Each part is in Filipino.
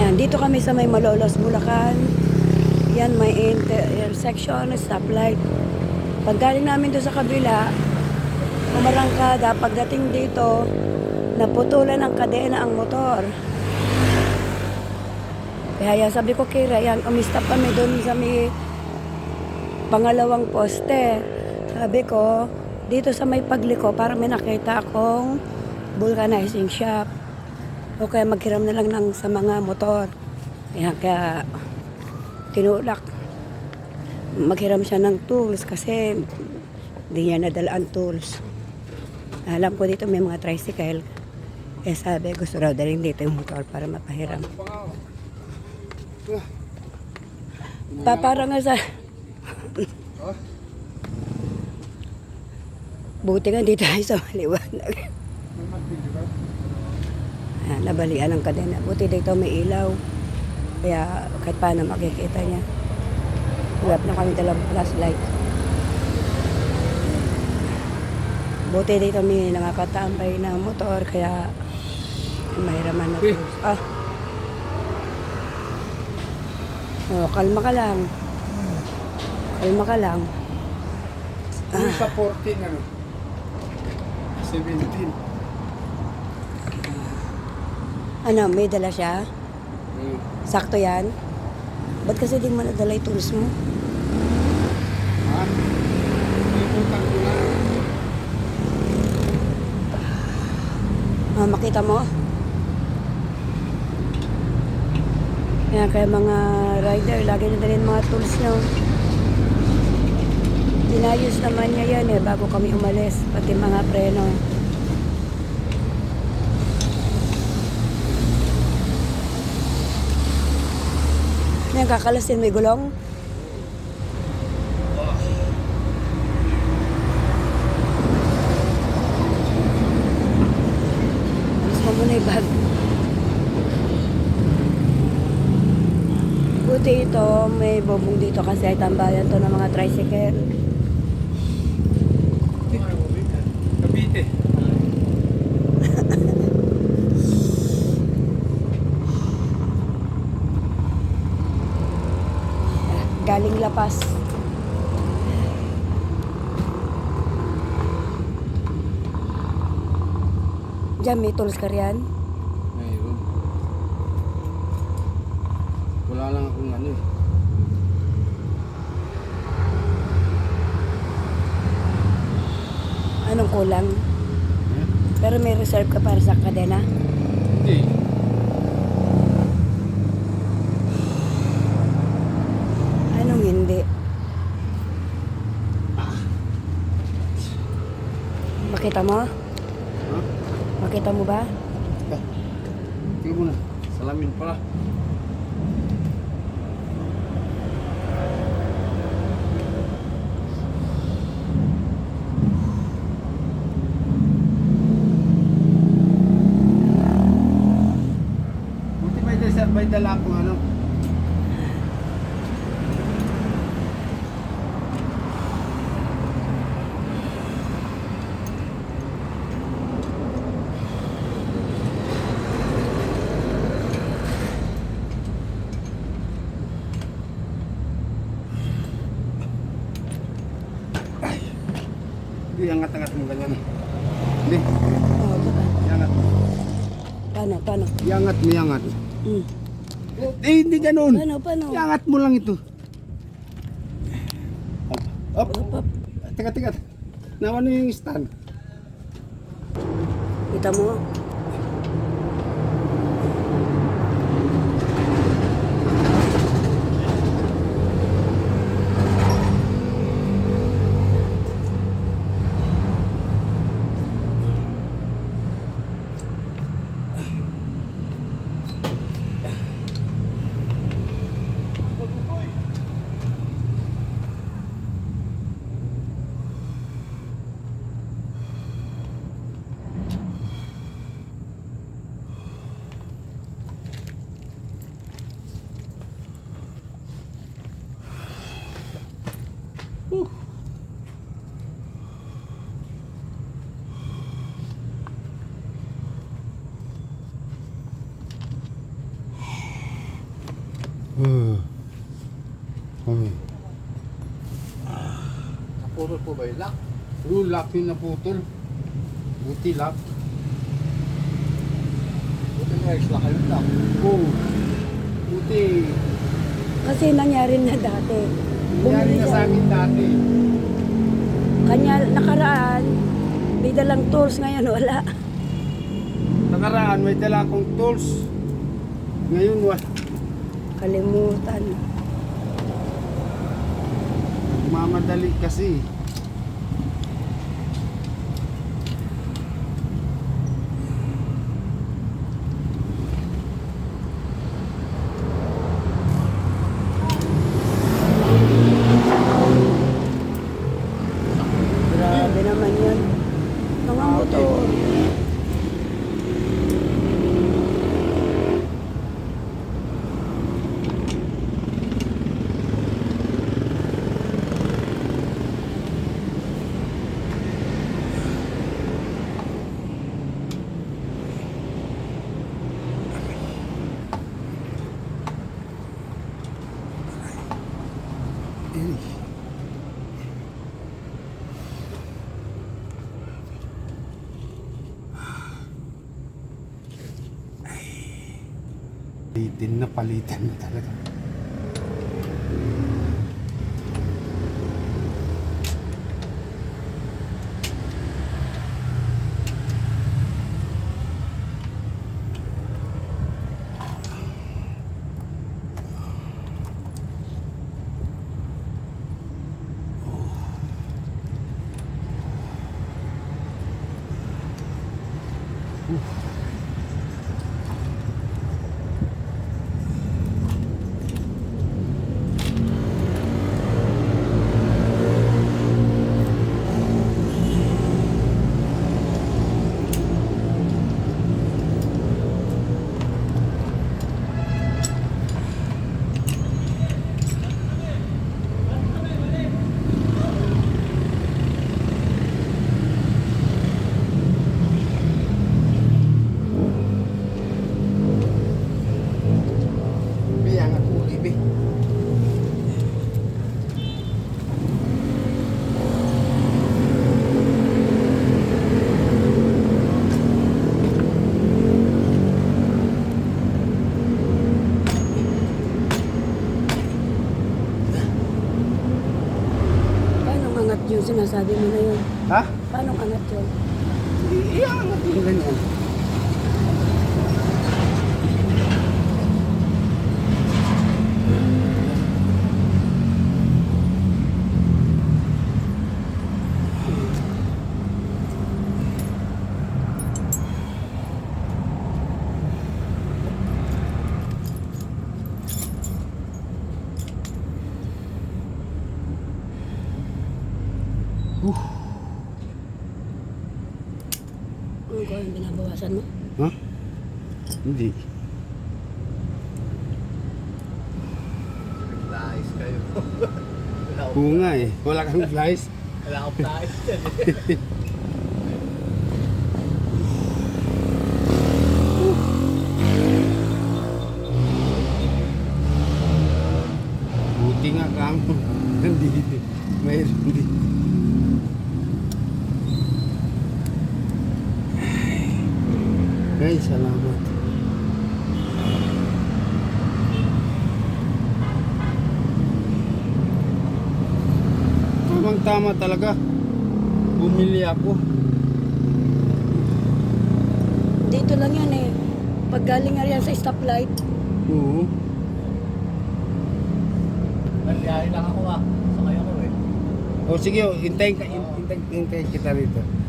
Yan, dito kami sa may Malolos, Bulacan. Yan, may inter- intersection, stoplight. Pag galing namin doon sa kabila, umarangkada, pagdating dito, naputulan ng kadena ang motor. Kaya yan, sabi ko kay Ryan, umistop kami doon sa may pangalawang poste. Sabi ko, dito sa may pagliko, para may nakita akong vulcanizing shop. O kaya maghiram na lang ng, sa mga motor. Kaya, kaya tinulak. Maghiram siya ng tools kasi hindi niya nadala ang tools. Alam ko dito may mga tricycle. Eh sabi, gusto raw dalhin dito yung motor para mapahiram. Pa, para nga sa... Buti nga dito tayo sa maliwanag. Ayan, nabalian ang kadena. Buti dito may ilaw. Kaya kahit paano makikita niya. Huwag na kami dalang flashlight. Buti dito may nakakatambay na motor. Kaya mahiraman na tools. Ah. Oh, kalma ka lang. Kalma ka lang. Yung sa 14, ano? 17. Ano, may dala siya? Hmm. Sakto yan? Ba't kasi di mo nadala yung tools mo? Ha? Iputan ko na. Ah, makita mo? Yan, kaya mga rider, lagi na dalhin mga tools nyo. Tinayos naman niya yan eh, bago kami umalis, pati mga preno. Yan, kakalasin, may gulong. Alis mo muna bag. Buti ito, may bubong dito kasi ay tambayan to ng mga tricycle. Cavite. Lapas. Diyan, may tools ka riyan. Mayroon. Wala lang akong ano eh. Anong kulang? Hmm? Pero may reserve ka para sa kadena. Hindi. Anong hindi? Makita mo? Ha? Makita mo ba? Tingnan mo na. Salamin pala. May dala akong ano. Hindi, angat-angat mo ganyan. Hindi, Oo, diba? iangat. Paano, paano? Iangat mo, iangat. Hmm. Eh, hindi ganun. Paano, paano? Iangat mo lang ito. Up, up. Up, up. Teka, teka. Nawan mo yung stand. Kita mo? Naputol po ba yung lock? Yung lock yung naputol. Buti lock. Buti na extra kayo lock. Oo. Buti. Kasi nangyari na dati. Nangyari na sa akin dati. Kanya nakaraan, may dalang tools ngayon, wala. Nakaraan may dala akong tools. Ngayon wala. Kalimutan. Mamadali kasi. Grabe naman yun. Mga motor. Palitin na palitan na talaga. Biyang ako, ibi. Paano angat yun? Sinasabi mo na yun. Ha? Paano angat yun? Iyan natin ganyan. Ano ko yung binabawasan mo? Ha? Hindi. Nice kayo. Oo nga eh. Wala kang flies. wala akong price dyan. Buti nga kang nandito. Mayroon din. Ay, salamat. Tamang tama talaga. Bumili ako. Dito lang yan eh. Pag galing nga yan sa stoplight, Oo. Nandiyahin lang ako ah. Sakay ako eh. O sige, oh, hintayin, ka, hintayin, hintayin kita rito.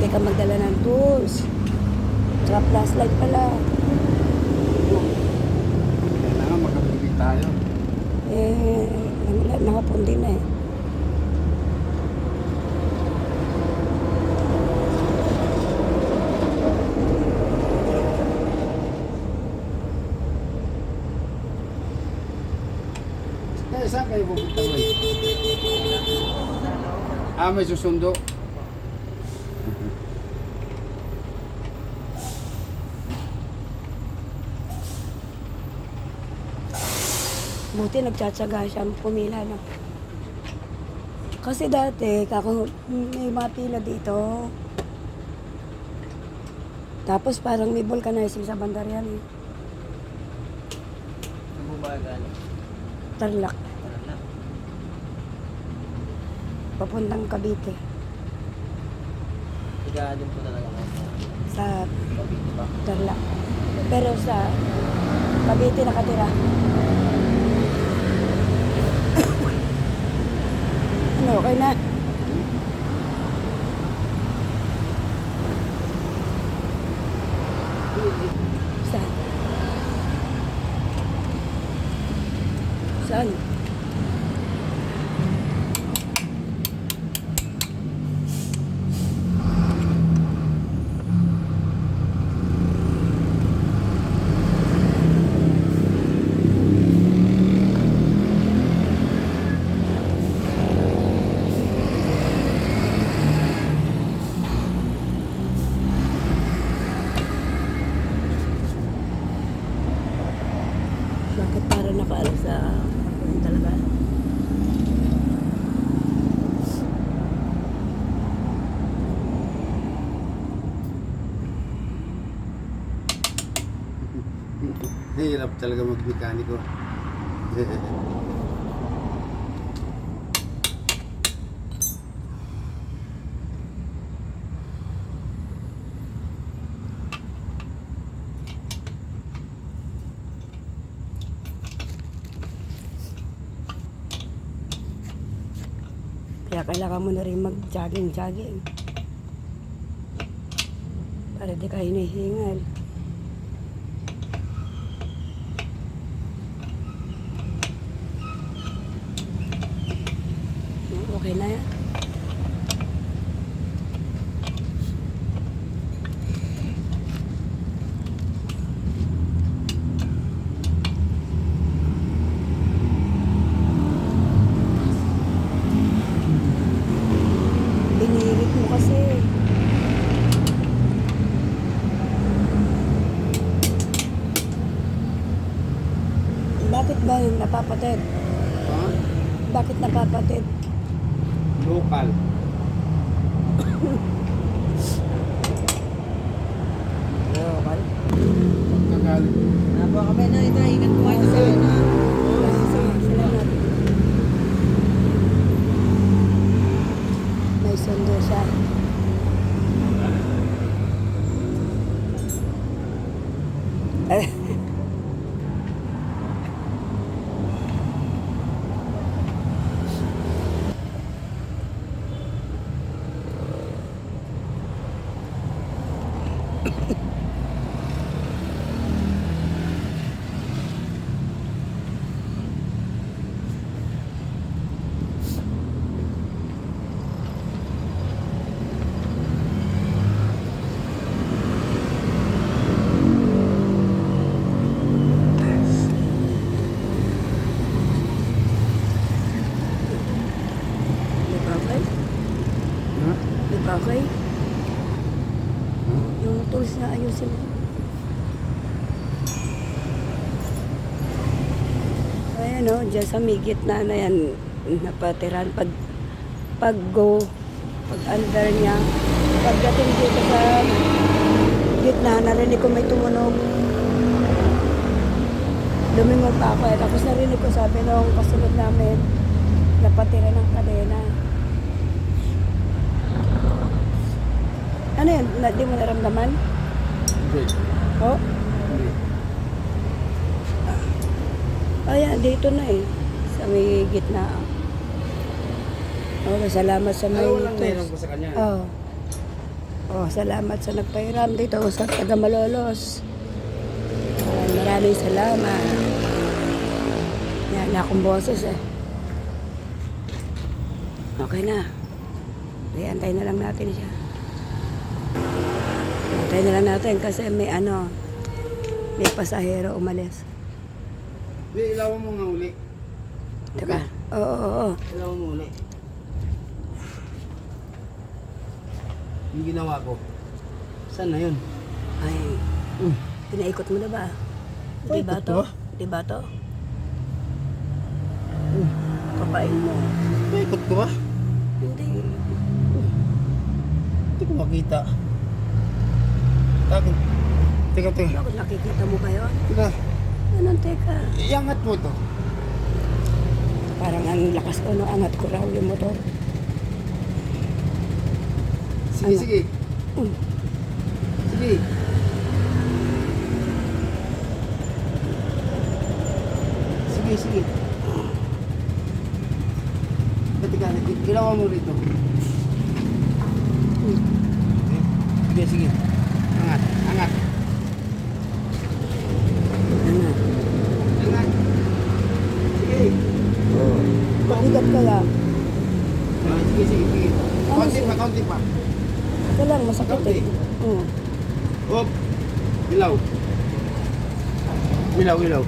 lagi kang magdala ng tools. Saka flashlight pala. Kailangan makapagpig tayo. Eh, wala, nakapon din eh. Eh, saan kayo pupunta mo? Ah, may susundo. Buti nagtsatsaga siyang pumila na. Kasi dati, kako, may mga pila dito. Tapos parang may vulcanizing sa bandaryan. eh. Saan po ba galing? Tarlac, papuntang Cavite. Higaan po talaga ako sa Sa Cavite ba? Tarlac. Pero sa Cavite nakatira. ano, okay na? Saan? Saan? Bakit para nakaano sa ano talaga? Hirap talaga magmekaniko. Kaya kailangan mo na rin mag-jogging-jogging. Para di ka hinihingal. Okay na yan. Mo kasi. Bakit ba yung napapatid? Ha? Bakit napapatid? Local. Local. Pagkagaling. Nabo kami na ito, ingat po kayo sa na. May sundo siya. Eh. Di ba okay? Ha? Di ba okay? Yung tools na ayusin mo. Ayan o, dyan sa may gitna na yan, napatiran. Pag, pag go, pag under niya, pagdating dito sa gitna, narinig ko may tumunog. Lumingon pa ako eh. Tapos narinig ko sabi nung kasunod namin, napatira ng kadena. Ano yan? Na, di mo naramdaman? Hindi. Oh? Hindi. Ayan, dito na eh. Sa may gitna. Oh, salamat sa may... Ano walang mayroon ko sa kanya? Oh. Oh, salamat sa nagpairam dito sa taga Malolos. Ay, maraming salamat. Yan, akong boses eh. Okay na. Ay, antay na lang natin siya. Antay na lang natin kasi may ano, may pasahero umalis. Hindi, ilawan mo nga uli. Teka. Oo, oo, oo. Kailangan mo eh. Yung ginawa ko. Saan na yun? Ay, Mm. pinaikot mo na ba? Di ba to? Di ba to? Kapain mo. Paikot ko ba? Hindi. Hindi ko makita. Bakit? Teka, teka. Bakit nakikita mo ba yun? Teka. Anong teka? Iangat mo to. Parang ang lakas ko no, angat ko raw yung motor. Sige, Ano? sige. Mm. Sige. Sige, sige. Ba't ka, ginawa mo rito. Sige, sige. Angat, angat. Ano? Angat. Sige. Mabigat kaya. Ah, sige, sige, sige. Siya? pa, konti pa. Ito lang, masakit eh. Oo. Hop. Ilaw. Ilaw, ilaw.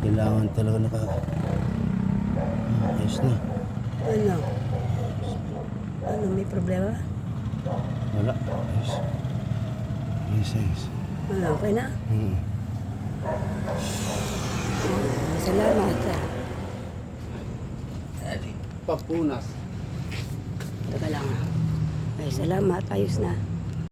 Kailangan talaga naka... Ayos na. Ano? Ano, may problema? Wala. Ayos. Ayos, ayos. Ano, okay na? Hmm. Salamat. ah. Papunas. Teka lang. ah. Ay, salamat. Ayos na.